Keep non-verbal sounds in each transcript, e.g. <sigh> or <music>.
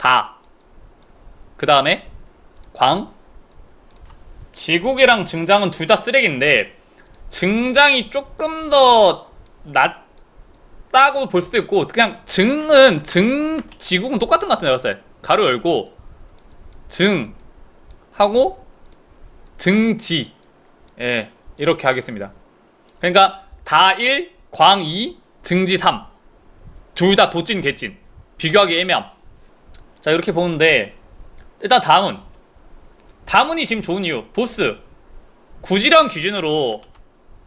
다. 그 다음에 광. 지국이랑 증장은 둘 다 쓰레기인데 증장이 조금 더 낫다고 볼 수도 있고 그냥 증은 증 지국은 똑같은 것 같은데 봤어요. 가로 열고 증 하고 증지 예 이렇게 하겠습니다. 그러니까 다 1, 광 2, 증지 3. 둘 다 도찐 개찐. 비교하기 애매함. 자, 이렇게 보는데 일단 다음은 다문이 지금 좋은 이유. 보스. 구지령 기준으로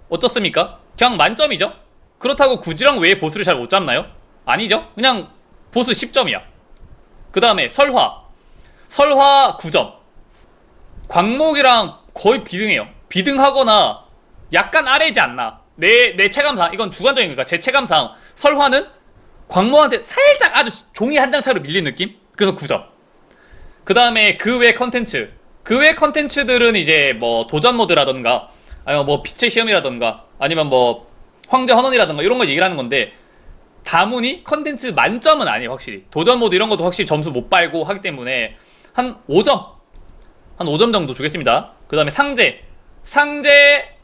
어떻습니까? 그냥 만점이죠? 그렇다고 구지령 외에 보스를 잘 못 잡나요? 아니죠? 그냥 보스 10점이야. 그 다음에 설화. 설화 9점. 광목이랑 거의 비등해요. 비등하거나 약간 아래지 않나. 내, 내 체감상, 이건 주관적인 거니까 제 체감상 설화는 광목한테 살짝 아주 종이 한 장 차로 밀린 느낌? 그래서 9점. 그 다음에 그 외 컨텐츠. 그 외 컨텐츠들은 이제 뭐 도전 모드라던가, 아니면 뭐 빛의 시험이라던가, 아니면 뭐 황제 헌원이라던가 이런 거 얘기를 하는 건데, 다문이 컨텐츠 만점은 아니에요, 확실히. 도전 모드 이런 것도 확실히 점수 못 빨고 하기 때문에 한 5점. 한 5점 정도 주겠습니다. 그 다음에 상제. 상제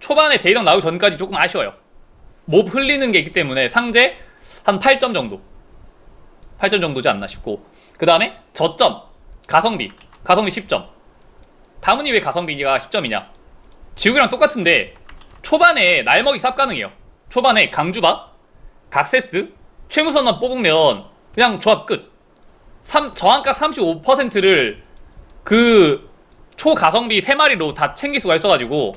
초반에 대이덕 나오기 전까지 조금 아쉬워요. 몹 흘리는 게 있기 때문에 상제 한 8점 정도. 8점 정도지 않나 싶고. 그 다음에 저점. 가성비. 가성비 10점. 다문이 왜 가성비가 10점이냐? 지우이랑 똑같은데 초반에 날먹이 삽 가능해요. 초반에 강주박, 각세스, 최무선만 뽑으면 그냥 조합 끝. 3, 저항가 35%를 그 초가성비 3마리로 다 챙길 수가 있어가지고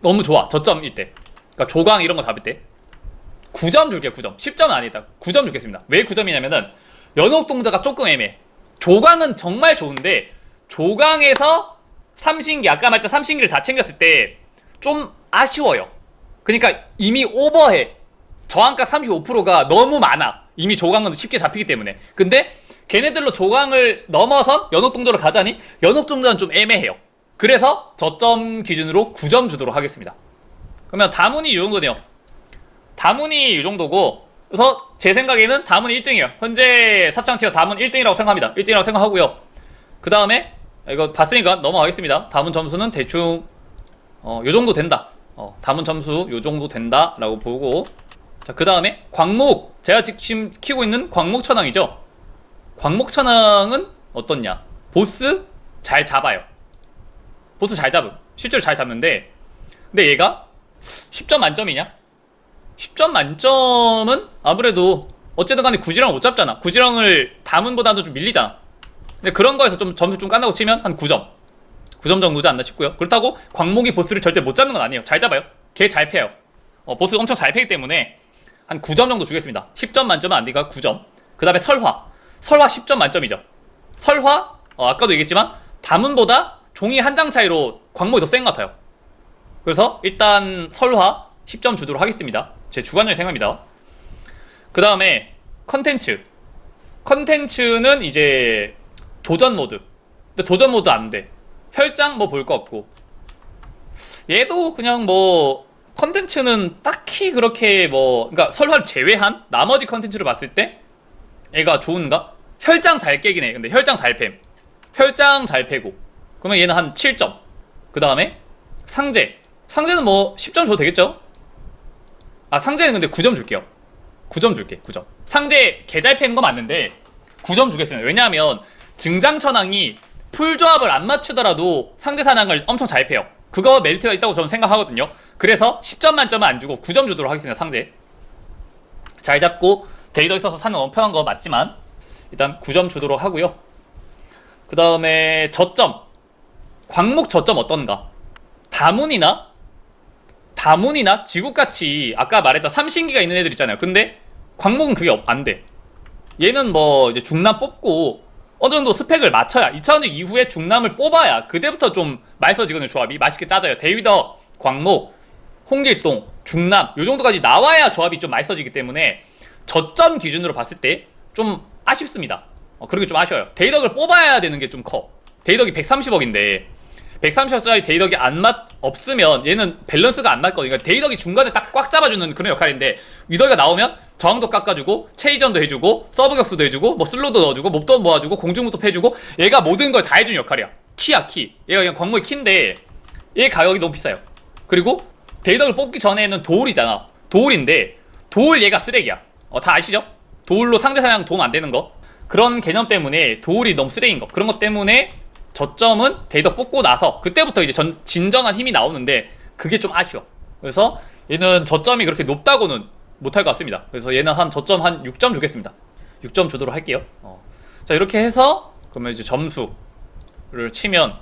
너무 좋아 저점일 때 그러니까 조강 이런 거 잡을 때 9점 줄게요 9점. 10점은 아니다. 9점 주겠습니다. 왜 9점이냐면은 연옥동자가 조금 애매해. 조강은 정말 좋은데 조강에서 삼신기 아까 말했던 삼신기를 다 챙겼을 때 좀 아쉬워요. 그러니까 이미 오버해. 저항가 35%가 너무 많아. 이미 조강은 쉽게 잡히기 때문에. 근데 걔네들로 조강을 넘어선 연옥동자로 가자니 연옥동자는 좀 애매해요. 그래서 저점 기준으로 9점 주도록 하겠습니다. 그러면 다문이 이 정도네요 다문이 이 정도고 그래서 제 생각에는 다문이 1등이에요. 현재 사창티어 다문 1등이라고 생각합니다. 1등이라고 생각하고요. 그 다음에 이거 봤으니까 넘어가겠습니다. 다문 점수는 대충 어, 요 정도 된다. 어, 다문 점수 요 정도 된다 라고 보고. 자, 그 다음에 광목. 제가 지금 키우고 있는 광목 천왕이죠? 광목 천왕은 어떻냐? 보스 잘 잡아요. 보스 잘 잡음. 실제로 잘 잡는데. 근데 얘가 10점 만점이냐 10점 만점은 아무래도 어쨌든 간에 구지랑 못 잡잖아. 구지랑을 다문보다도 좀 밀리잖아. 근데 그런 거에서 좀 점수 좀 깐다고 치면 한 9점. 9점 정도지 않나 싶고요. 그렇다고 광목이 보스를 절대 못 잡는 건 아니에요. 잘 잡아요. 걔 잘 패요. 어, 보스 엄청 잘 패기 때문에 한 9점 정도 주겠습니다. 10점 만점은 안 되니까 9점. 그 다음에 설화. 설화 10점 만점이죠. 설화 어, 아까도 얘기했지만 다문보다 종이 한 장 차이로 광목이 더 센 것 같아요. 그래서 일단 설화 10점 주도록 하겠습니다 제 주관적인 생각입니다. 그 다음에 컨텐츠. 컨텐츠는 이제 도전 모드. 근데 도전 모드 안 돼. 혈장 뭐 볼 거 없고. 얘도 그냥 뭐 컨텐츠는 딱히 그렇게 뭐 그러니까 설화를 제외한 나머지 컨텐츠를 봤을 때 얘가 좋은가? 혈장 잘 깨긴 해. 근데 혈장 잘 팸. 혈장 잘 패고. 그러면 얘는 한 7점. 그 다음에 상제. 상제는 뭐 10점 줘도 되겠죠? 아 상제는 근데 9점 줄게요. 9점 줄게 9점. 상제 개잘 팬거 맞는데 9점 주겠습니다 왜냐하면 증장천왕이 풀조합을 안 맞추더라도 상대 사냥을 엄청 잘 패요. 그거 메리트가 있다고 저는 생각하거든요. 그래서 10점 만점은 안 주고 9점 주도록 하겠습니다 상제 잘 잡고 데이더 있어서 사는 너무 편한 거 맞지만 일단 9점 주도록 하고요. 그 다음에 저점. 광목 저점 어떤가? 다문이나 다문이나 지국같이 아까 말했던 삼신기가 있는 애들 있잖아요. 근데 광목은 그게 안 돼. 얘는 뭐 이제 중남 뽑고 어느 정도 스펙을 맞춰야 2차원적 이후에 중남을 뽑아야 그때부터 좀 맛있어지거든요 조합이. 맛있게 짜져요. 데이더 광목 홍길동 중남 요 정도까지 나와야 조합이 좀 맛있어지기 때문에 저점 기준으로 봤을 때 좀 아쉽습니다. 어, 그런 게 좀 아쉬워요. 데이덕을 뽑아야 되는 게 좀 커. 데이덕이 130억인데 130억짜리 데이덕이 안 맞 없으면 얘는 밸런스가 안 맞거든요. 그러니까 데이덕이 중간에 딱 꽉 잡아주는 그런 역할인데 위덕이가 나오면 저항도 깎아주고 체이전도 해주고 서브 격수도 해주고 뭐 슬로도 넣어주고 몹도 모아주고 공중무도 해주고 얘가 모든 걸 다 해주는 역할이야. 키야 키. 얘가 그냥 광목의 키인데 얘 가격이 너무 비싸요. 그리고 데이덕을 뽑기 전에는 도울이잖아. 도울인데 도울 얘가 쓰레기야. 어, 다 아시죠? 도울로 상대 사냥 도움 안 되는 거. 그런 개념 때문에 도울이 너무 쓰레기인 거. 그런 것 때문에 저점은 데이덕 뽑고 나서 그때부터 이제 전, 진정한 힘이 나오는데 그게 좀 아쉬워. 그래서 얘는 저점이 그렇게 높다고는 못할 것 같습니다. 그래서 얘는 한 저점 한 6점 주겠습니다. 6점 주도록 할게요. 어. 자 이렇게 해서 그러면 이제 점수를 치면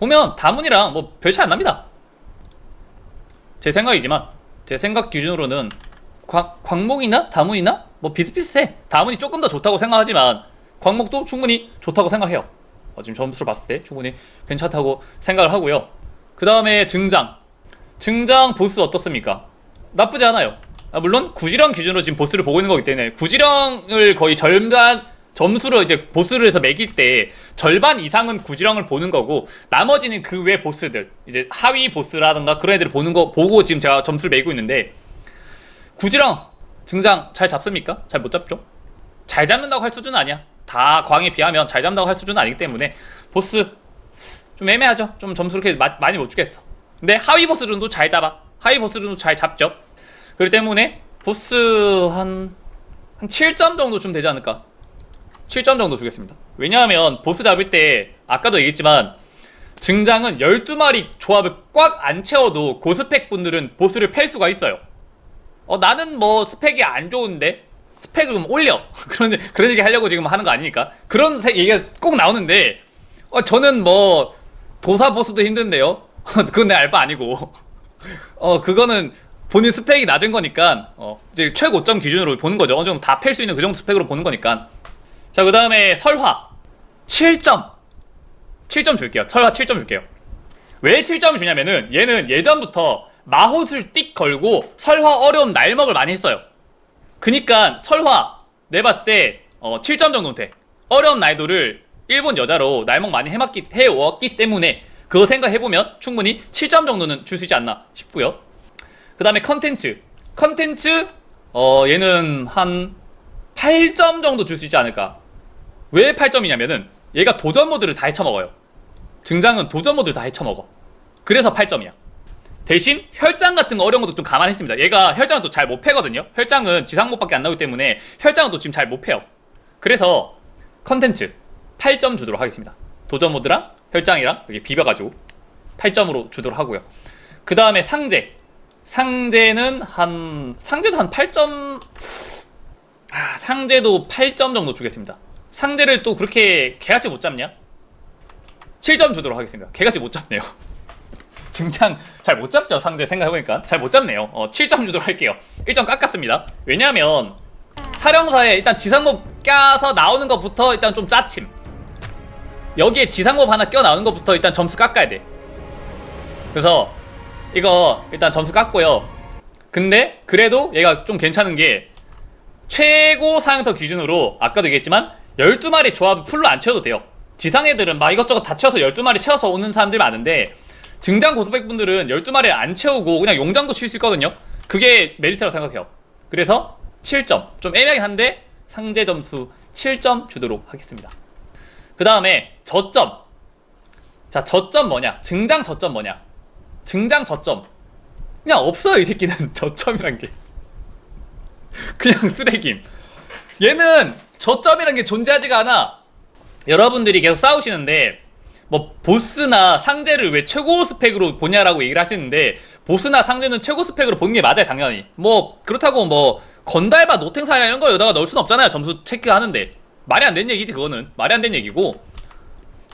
보면 다문이랑 뭐 별 차이 안 납니다. 제 생각이지만 제 생각 기준으로는 광, 광목이나 다문이나 뭐 비슷비슷해. 다문이 조금 더 좋다고 생각하지만 광목도 충분히 좋다고 생각해요 어, 지금 점수를 봤을 때 충분히 괜찮다고 생각을 하고요 그 다음에 증장 증장 보스 어떻습니까? 나쁘지 않아요 아, 물론 구지령 기준으로 지금 보스를 보고 있는 거기 때문에 구지령을 거의 절반 점수로 이제 보스를 해서 매길 때 절반 이상은 구지령을 보는 거고 나머지는 그 외 보스들 이제 하위 보스라든가 그런 애들을 보는 거 보고 지금 제가 점수를 매기고 있는데 구지령 증장 잘 잡습니까? 잘 못 잡죠? 잘 잡는다고 할 수준은 아니야 다 광에 비하면 잘 잡는다고 할 수준은 아니기 때문에 보스 좀 애매하죠. 좀 점수 그렇게 마- 많이 못 주겠어. 근데 하위 보스들도 잘 잡아. 하위 보스들도 잘 잡죠. 그렇기 때문에 보스 한, 한 7점 정도 좀 되지 않을까? 7점 정도 주겠습니다. 왜냐하면 보스 잡을 때 아까도 얘기했지만 증장은 12마리 조합을 꽉 안 채워도 고스펙 분들은 보스를 팰 수가 있어요. 어 나는 뭐 스펙이 안 좋은데 스펙을 좀 올려. <laughs> 그런 그런 얘기 하려고 지금 하는 거 아니니까? 그런 세- 얘기가 꼭 나오는데 어 저는 뭐 도사 보스도 힘든데요. <laughs> 그건 내 알바 아니고. <laughs> 어 그거는 본인 스펙이 낮은 거니까 어 이제 최고점 기준으로 보는 거죠. 어느 정도 다 팰 수 있는 그 정도 스펙으로 보는 거니까. 자 그 다음에 설화. 7점. 7점 줄게요. 설화 7점 줄게요. 왜 7점 주냐면은 얘는 예전부터 마호술 띡 걸고 설화 어려움 날먹을 많이 했어요 그니까 설화 내 봤을 때 어, 7점 정도는 돼. 어려운 난이도를 일본 여자로 날먹 많이 해왔기, 해왔기 때문에 그거 생각해보면 충분히 7점 정도는 줄 수 있지 않나 싶고요. 그 다음에 컨텐츠. 컨텐츠 어 얘는 한 8점 정도 줄 수 있지 않을까? 왜 8점이냐면은 얘가 도전 모드를 다 헤쳐먹어요. 증장은 도전 모드를 다 헤쳐먹어. 그래서 8점이야 대신 혈장 같은 거 어려운 것도 좀 감안했습니다. 얘가 혈장은 또 잘 못 패거든요. 혈장은 지상목밖에 안 나오기 때문에 혈장은 또 지금 잘 못 패요. 그래서 컨텐츠 8점 주도록 하겠습니다. 도전 모드랑 혈장이랑 여기 비벼가지고 8점으로 주도록 하고요. 그 다음에 상제. 상제는 한 상제도 한 8점 아 상제도 8점 정도 주겠습니다. 상제를 또 그렇게 개같이 못 잡냐? 7점 주도록 하겠습니다. 개같이 못 잡네요 증장 잘 못 잡죠 상제 생각해보니까. 잘 못 잡네요. 어 7점 주도록 할게요. 1점 깎았습니다. 왜냐하면 사령사에 일단 지상몹 껴서 나오는 것부터 일단 좀 짜침. 여기에 지상몹 하나 껴 나오는 것부터 일단 점수 깎아야 돼. 그래서 이거 일단 점수 깎고요. 근데 그래도 얘가 좀 괜찮은 게 최고 사양터 기준으로 아까도 얘기했지만 12마리 조합 풀로 안 채워도 돼요. 지상 애들은 막 이것저것 다 채워서 12마리 채워서 오는 사람들이 많은데 증장 고스펙 분들은 12마리 안 채우고 그냥 용장도 칠 수 있거든요. 그게 메리트라고 생각해요. 그래서 7점 좀 애매하긴 한데 상제 점수 7점 주도록 하겠습니다. 그 다음에 저점. 자 저점 뭐냐? 증장 저점 뭐냐? 증장 저점. 그냥 없어요 이 새끼는. <laughs> 저점이란 게. 그냥 쓰레김 얘는 저점이란 게 존재하지가 않아. 여러분들이 계속 싸우시는데 뭐 보스나 상제를 왜 최고 스펙으로 보냐라고 얘기를 하시는데 보스나 상제는 최고 스펙으로 보는 게 맞아요 당연히. 뭐 그렇다고 뭐 건달바 노탱사야 이런 거 여기다가 넣을 순 없잖아요 점수 체크하는데. 말이 안 되는 얘기지 그거는. 말이 안 되는 얘기고.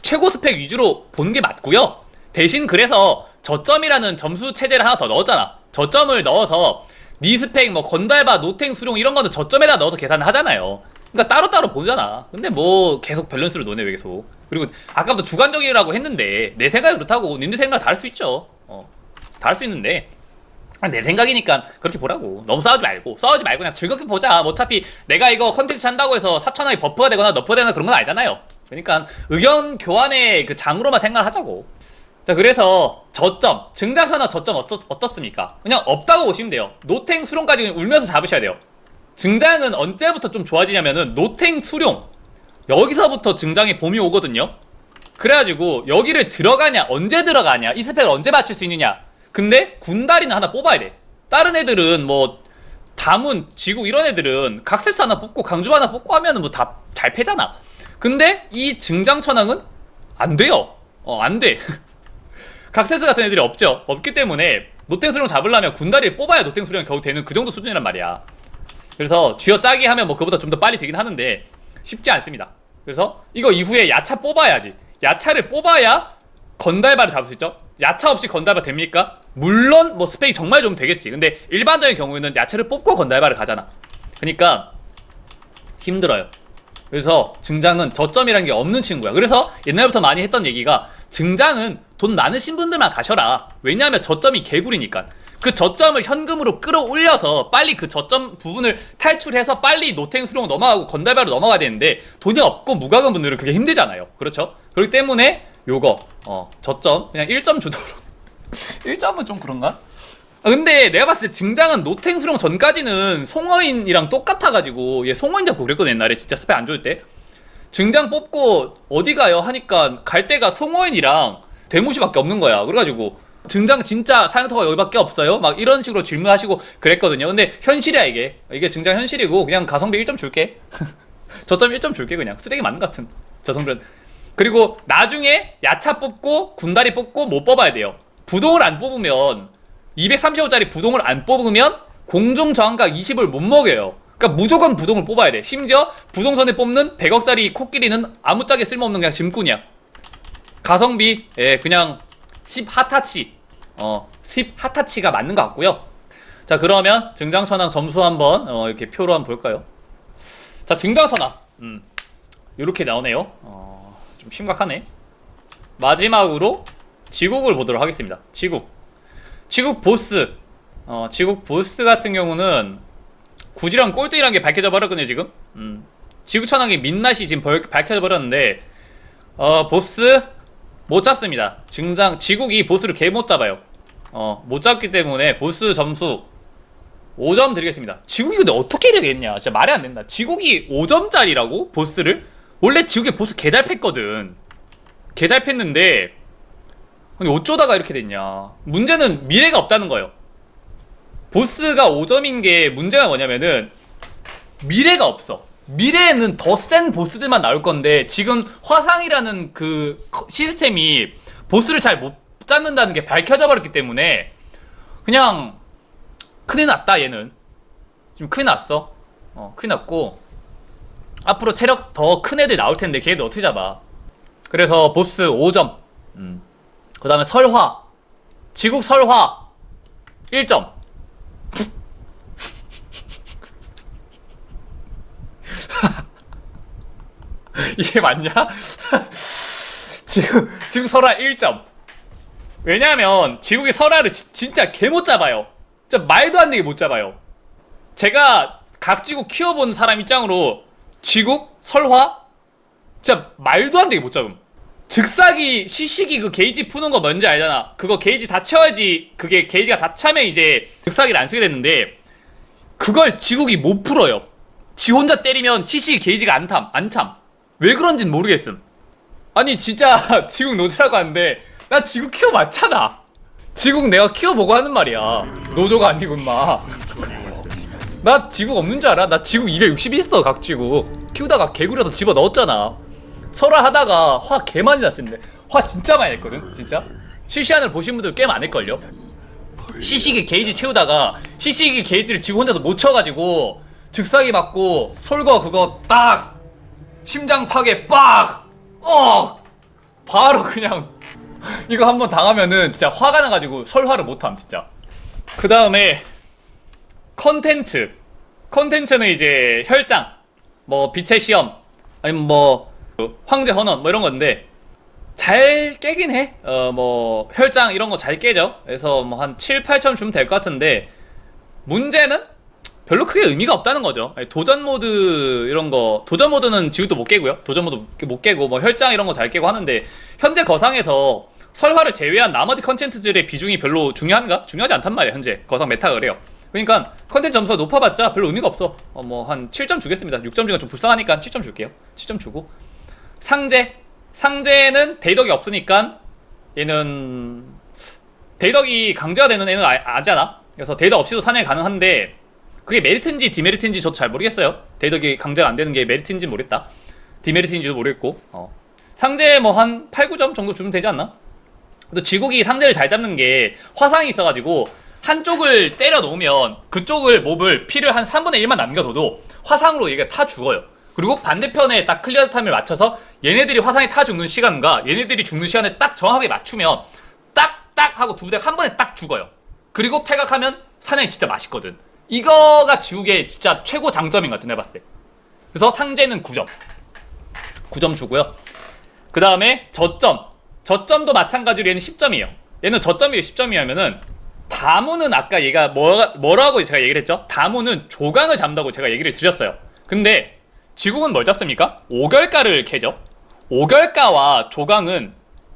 최고 스펙 위주로 보는 게 맞고요. 대신 그래서 저점이라는 점수 체제를 하나 더 넣었잖아. 저점을 넣어서 니 스펙 뭐 건달바 노탱 수룡 이런 거는 저점에다 넣어서 계산을 하잖아요 그러니까 따로따로 보잖아. 근데 뭐 계속 밸런스를 노네 왜 계속. 그리고 아까부터 주관적이라고 했는데 내 생각이 그렇다고 님들 생각 다할수 있죠. 어, 다할수 있는데. 아, 내 생각이니까 그렇게 보라고. 너무 싸우지 말고. 싸우지 말고 그냥 즐겁게 보자. 뭐 어차피 내가 이거 컨텐츠 한다고 해서 4천 원이 버프가 되거나 너프가 되거나 그런 건 아니잖아요. 그러니까 의견 교환의 그 장으로만 생각을 하자고. 자 그래서 저점 증장사나 저점 어떻, 어떻습니까? 그냥 없다고 보시면 돼요. 노탱 수론까지 울면서 잡으셔야 돼요 증장은 언제부터 좀 좋아지냐면은 노탱 수룡 여기서부터 증장의 봄이 오거든요. 그래가지고 여기를 들어가냐 언제 들어가냐 이 스펙을 언제 맞출 수 있느냐. 근데 군다리는 하나 뽑아야 돼. 다른 애들은 뭐 다문 지구 이런 애들은 각세스 하나 뽑고 강주 하나 뽑고 하면은 뭐 다 잘 패잖아. 근데 이 증장 천왕은 안 돼요. 어 안 돼. <laughs> 각세스 같은 애들이 없죠. 없기 때문에 노탱 수령 잡으려면 군다리를 뽑아야 노탱 수령이 겨우 되는 그 정도 수준이란 말이야. 그래서 쥐어 짜기 하면 뭐 그보다 좀 더 빨리 되긴 하는데 쉽지 않습니다. 그래서 이거 이후에 야차 뽑아야지. 야차를 뽑아야 건달바를 잡을 수 있죠. 야차 없이 건달바 됩니까? 물론 뭐 스펙이 정말 좀 되겠지. 근데 일반적인 경우에는 야차를 뽑고 건달바를 가잖아. 그러니까 힘들어요. 그래서 증장은 저점이라는 게 없는 친구야. 그래서 옛날부터 많이 했던 얘기가 증장은 돈 많으신 분들만 가셔라. 왜냐하면 저점이 개구리니까. 그 저점을 현금으로 끌어올려서 빨리 그 저점 부분을 탈출해서 빨리 노탱 수령 넘어가고 건달바로 넘어가야 되는데 돈이 없고 무과금 분들은 그게 힘들잖아요. 그렇죠? 그렇기 때문에 요거 어 저점 그냥 1점 주도록 <laughs> 1점은 좀 그런가? 아, 근데 내가 봤을 때 증장은 노탱 수령 전까지는 송어인이랑 똑같아가지고 얘 송어인 잡고 그랬거든 옛날에 진짜 스펙 안 좋을 때 증장 뽑고 어디 가요 하니까 갈 데가 송어인이랑 대무시밖에 없는 거야 그래가지고 증장 진짜 사양터가 여기밖에 없어요? 막 이런 식으로 질문하시고 그랬거든요. 근데 현실이야 이게. 이게 증장 현실이고 그냥 가성비 1점 줄게. <laughs> 저점 1점 줄게 그냥. 쓰레기 맞는 것 같은. 저 성별은 그리고 나중에 야차 뽑고 군다리 뽑고 못 뽑아야 돼요. 부동을 안 뽑으면 235짜리 부동을 안 뽑으면 공중 저항각 20을 못 먹여요. 그러니까 무조건 부동을 뽑아야 돼. 심지어 부동선에 뽑는 100억짜리 코끼리는 아무짝에 쓸모없는 그냥 짐꾼이야. 가성비, 예, 그냥 10 핫타치, 어, 10 핫타치가 맞는 것 같고요. 자, 그러면 증장천왕 점수 한번 어, 이렇게 표로 한번 볼까요? 자, 증장천왕, 음, 이렇게 나오네요. 어, 좀 심각하네. 마지막으로 지국을 보도록 하겠습니다. 지국. 지국 보스 어 지국 보스 같은 경우는 구지랑 꼴등이란 게 밝혀져 버렸거든요 지금 음. 지구 천왕의 민낯이 지금 벌, 밝혀져 버렸는데 어 보스 못 잡습니다. 증장 지국이 보스를 개 못 잡아요. 어 못 잡기 때문에 보스 점수 5점 드리겠습니다. 지국이 근데 어떻게 이러겠냐? 진짜 말이 안 된다. 지국이 5점짜리라고? 보스를? 원래 지국의 보스 개잘 팼거든. 개잘 팼는데 아니 어쩌다가 이렇게 됐냐? 문제는 미래가 없다는 거예요. 보스가 5점인 게 문제가 뭐냐면은 미래가 없어 미래에는 더 센 보스들만 나올 건데 지금 화상이라는 그 커- 시스템이 보스를 잘 못 잡는다는 게 밝혀져 버렸기 때문에 그냥 큰일 났다 얘는. 지금 큰일 났어. 어 큰일 났고. 앞으로 체력 더 큰 애들 나올 텐데 걔들 어떻게 잡아. 그래서 보스 5점. 음. 그 다음에 설화. 지국 설화. 1점 <laughs> 이게 맞냐? <laughs> 지금 지금 설화 1점 왜냐하면 지국이 설화를 지- 진짜 개 못 잡아요 진짜 말도 안 되게 못 잡아요 제가 각 지국 키워본 사람 입장으로 지국 설화 진짜 말도 안 되게 못 잡음 즉사기 시식이 그 게이지 푸는 거 뭔지 알잖아. 그거 게이지 다 채워야지 그게 게이지가 다 차면 이제 즉사기를 안 쓰게 됐는데 그걸 지국이 못 풀어요. 지 혼자 때리면 시식이 게이지가 안 탐, 안 참. 왜 그런진 모르겠음. 아니 진짜 <laughs> 지국 노제라고 하는데 나 지국 키워 맞잖아. 지국 내가 키워보고 하는 말이야. 노조가 아니고 인마. 나 지국 없는 줄 알아? 나 지국 260 있어 각 지국. 키우다가 개구려서 집어 넣었잖아. 설화 하다가 화 개 많이 났었는데 화 진짜 많이 냈거든 진짜 실시간을 보신 분들 꽤 많을걸요 시식이 게이지 채우다가 시식이 게이지를 지금 혼자도 못 쳐가지고 즉사기 맞고 솔거 그거 딱 심장 파괴 빡 어 바로 그냥 <laughs> 이거 한번 당하면은 진짜 화가 나가지고 설화를 못함 진짜 그 다음에 컨텐츠 컨텐츠는 이제 혈장 뭐 빛의 시험 아니면 뭐 황제 헌원 뭐 이런 건데 잘 깨긴 해. 어 뭐 혈장 이런 거 잘 깨죠. 그래서 뭐 한 7, 8점 주면 될 것 같은데 문제는 별로 크게 의미가 없다는 거죠. 도전 모드 이런 거 도전 모드는 지금도 못 깨고요. 도전 모드 못 깨고 뭐 혈장 이런 거 잘 깨고 하는데 현재 거상에서 설화를 제외한 나머지 컨텐츠들의 비중이 별로 중요한가? 중요하지 않단 말이야 현재 거상 메타가 그래요. 그러니까 컨텐츠 점수가 높아봤자 별로 의미가 없어. 어, 뭐한 7점 주겠습니다. 6점 주기가 좀 불쌍하니까 7점 줄게요. 7점 주고 상제 상제는 대덕이 없으니까 얘는 대덕이 강제가 되는 애는 아, 아잖아. 그래서 대덕 없이도 사냥이 가능한데 그게 메리트인지 디메리트인지 저도 잘 모르겠어요. 대덕이 강제가 안 되는 게 메리트인지 모르겠다. 디메리트인지도 모르겠고 어. 상제 뭐 한 8, 9점 정도 주면 되지 않나? 또 지국이 상제를 잘 잡는 게 화상이 있어가지고 한쪽을 때려 놓으면 그쪽을 몹을 피를 한 3분의 1만 남겨둬도 화상으로 얘가 타 죽어요. 그리고 반대편에 딱 클리어 타임을 맞춰서 얘네들이 화상에 타 죽는 시간과 얘네들이 죽는 시간을 딱 정확하게 맞추면 딱딱 하고 두 대 한 번에 딱 죽어요. 그리고 퇴각하면 사냥이 진짜 맛있거든. 이거가 지국의 진짜 최고 장점인 것 같아 내가 봤을 때. 그래서 상제는 9점. 9점 주고요. 그 다음에 저점. 저점도 마찬가지로 얘는 10점이에요. 얘는 저점이 10점이냐면은 다무는 아까 얘가 뭐, 뭐라고 제가 얘기를 했죠? 다무는 조강을 잡는다고 제가 얘기를 드렸어요. 근데 지국은 뭘 잡습니까? 오결가를 캐죠. 오결가와 조강은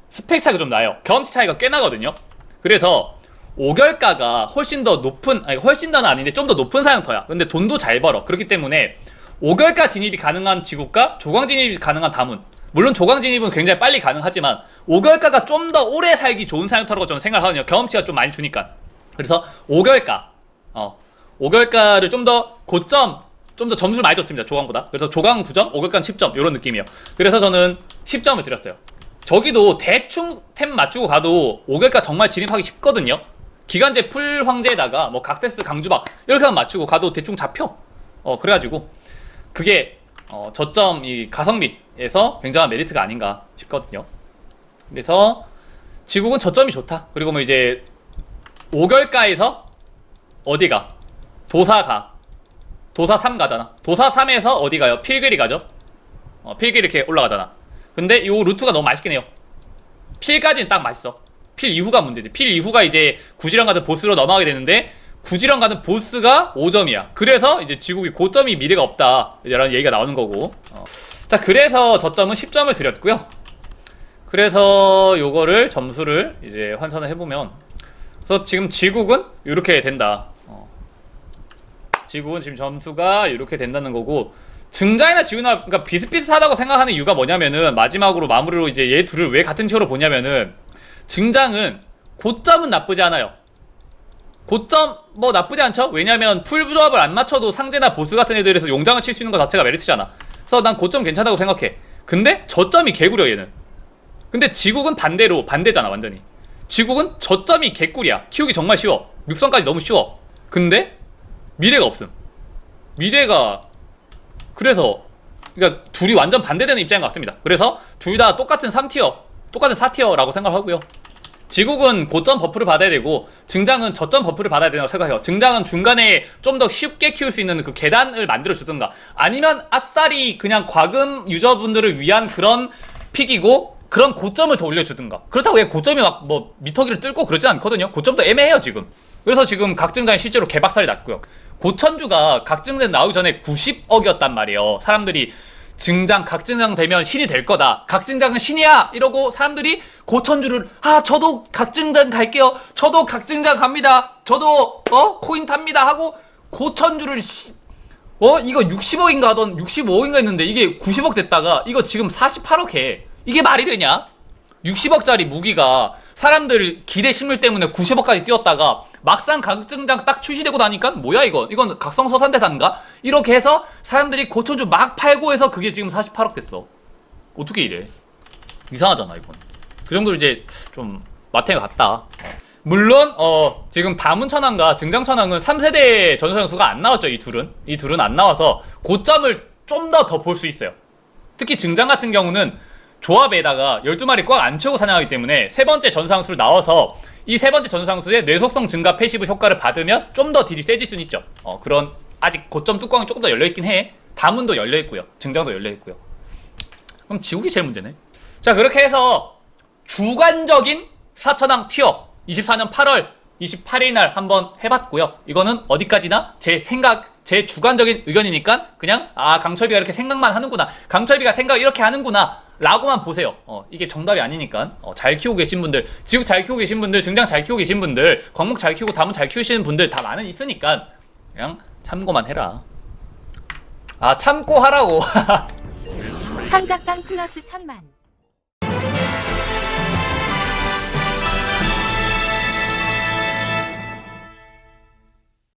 스펙 차이가 좀 나요. 경험치 차이가 꽤 나거든요. 그래서 오결가가 훨씬 더 높은 아니 훨씬 더는 아닌데 좀 더 높은 사양터야. 근데 돈도 잘 벌어. 그렇기 때문에 오결가 진입이 가능한 지국과 조강 진입이 가능한 다문. 물론 조강 진입은 굉장히 빨리 가능하지만 오결가가 좀 더 오래 살기 좋은 사양터라고 저는 생각하거든요. 경험치가 좀 많이 주니까. 그래서 오결가, 어, 오결가를 좀 더 고점, 좀 더 점수를 많이 줬습니다. 조강보다. 그래서 조강 9점, 오결가는 10점 이런 느낌이에요. 그래서 저는 10점을 드렸어요. 저기도 대충 템 맞추고 가도 오결가 정말 진입하기 쉽거든요. 기간제 풀 황제에다가 뭐 각세스 강주박 이렇게 만 맞추고 가도 대충 잡혀. 어 그래가지고 그게 어, 저점 이 가성비에서 굉장한 메리트가 아닌가 싶거든요. 그래서 지국은 저점이 좋다. 그리고 뭐 이제 오결가에서 어디가 도사가 도사 3 가잖아. 도사 3에서 어디 가요? 필그리 가죠. 어, 필그리 이렇게 올라가잖아. 근데 요 루트가 너무 맛있긴 해요. 필까지는 딱 맛있어. 필 이후가 문제지. 필 이후가 이제 구지랑 같은 보스로 넘어가게 되는데 구지랑 같은 보스가 5점이야. 그래서 이제 지국이 고점이 미래가 없다. 이런 얘기가 나오는 거고. 어. 자, 그래서 저점은 10점을 드렸고요. 그래서 요거를 점수를 이제 환산을 해보면 그래서 지금 지국은 이렇게 된다. 어. 지국은 지금 점수가 이렇게 된다는 거고 증자이나 지구나 그러니까 비슷비슷하다고 생각하는 이유가 뭐냐면은 마지막으로 마무리로 이제 얘 둘을 왜 같은 티어로 보냐면은 증장은 고점은 나쁘지 않아요. 고점 뭐 나쁘지 않죠? 왜냐면 풀 조합을 안 맞춰도 상대나 보스 같은 애들에서 용장을 칠 수 있는 것 자체가 메리트잖아. 그래서 난 고점 괜찮다고 생각해. 근데 저점이 개구려 얘는. 근데 지국은 반대로 반대잖아 완전히. 지국은 저점이 개꿀이야. 키우기 정말 쉬워. 육성까지 너무 쉬워. 근데 미래가 없음. 미래가 그래서 그러니까 둘이 완전 반대되는 입장인 것 같습니다. 그래서 둘 다 똑같은 3티어, 똑같은 4티어라고 생각하고요. 지국은 고점 버프를 받아야 되고 증장은 저점 버프를 받아야 된다고 생각해요. 증장은 중간에 좀 더 쉽게 키울 수 있는 그 계단을 만들어 주든가 아니면 아싸리 그냥 과금 유저분들을 위한 그런 픽이고 그런 고점을 더 올려주든가 그렇다고 그냥 고점이 막 뭐 미터기를 뚫고 그러지 않거든요. 고점도 애매해요 지금. 그래서 지금 각 증장이 실제로 개박살이 났고요. 고천주가 각증전 나오기 전에 90억이었단 말이에요. 사람들이 증장, 각증장 되면 신이 될 거다. 각증장은 신이야! 이러고 사람들이 고천주를, 아, 저도 각증장 갈게요. 저도 각증장 갑니다. 저도, 어? 코인 탑니다. 하고 고천주를, 씨, 어? 이거 60억인가 하던 65억인가 했는데 이게 90억 됐다가 이거 지금 48억 해. 이게 말이 되냐? 60억짜리 무기가 사람들 기대 심을 때문에 90억까지 뛰었다가 막상 각증장 딱 출시되고 나니까 뭐야 이건 이건 각성 서산대사인가? 이렇게 해서 사람들이 고천주 막 팔고 해서 그게 지금 48억 됐어. 어떻게 이래? 이상하잖아 이건. 그 정도로 이제 좀 마탱이 어. 물론 어 지금 다문천왕과 증장천왕은 3세대 전선수가 안 나왔죠 이 둘은. 이 둘은 안 나와서 고점을 좀 더 더 볼 수 있어요. 특히 증장 같은 경우는 조합에다가 12마리 꽉 안 채우고 사냥하기 때문에 세 번째 전상수를 나와서 이 세 번째 전상수의 뇌속성 증가 패시브 효과를 받으면 좀 더 딜이 세질 수는 있죠. 어, 그런 아직 고점 뚜껑이 조금 더 열려있긴 해. 다문도 열려있고요. 증장도 열려있고요. 그럼 지옥이 제일 문제네. 자, 그렇게 해서 주관적인 사천왕 티어 24년 8월 28일 날 한번 해봤고요. 이거는 어디까지나 제 생각, 제 주관적인 의견이니까 그냥 아 강철비가 이렇게 생각만 하는구나. 강철비가 생각 이렇게 하는구나. 라고만 보세요. 어, 이게 정답이 아니니까. 어, 잘 키우고 계신 분들, 지구 잘 키우고 계신 분들, 증장 잘 키우고 계신 분들, 광목 잘 키우고 다문 잘 키우시는 분들 다 많은 있으니까 그냥 참고만 해라. 아, 참고 하라고. 선작강 <laughs> 플러스 천만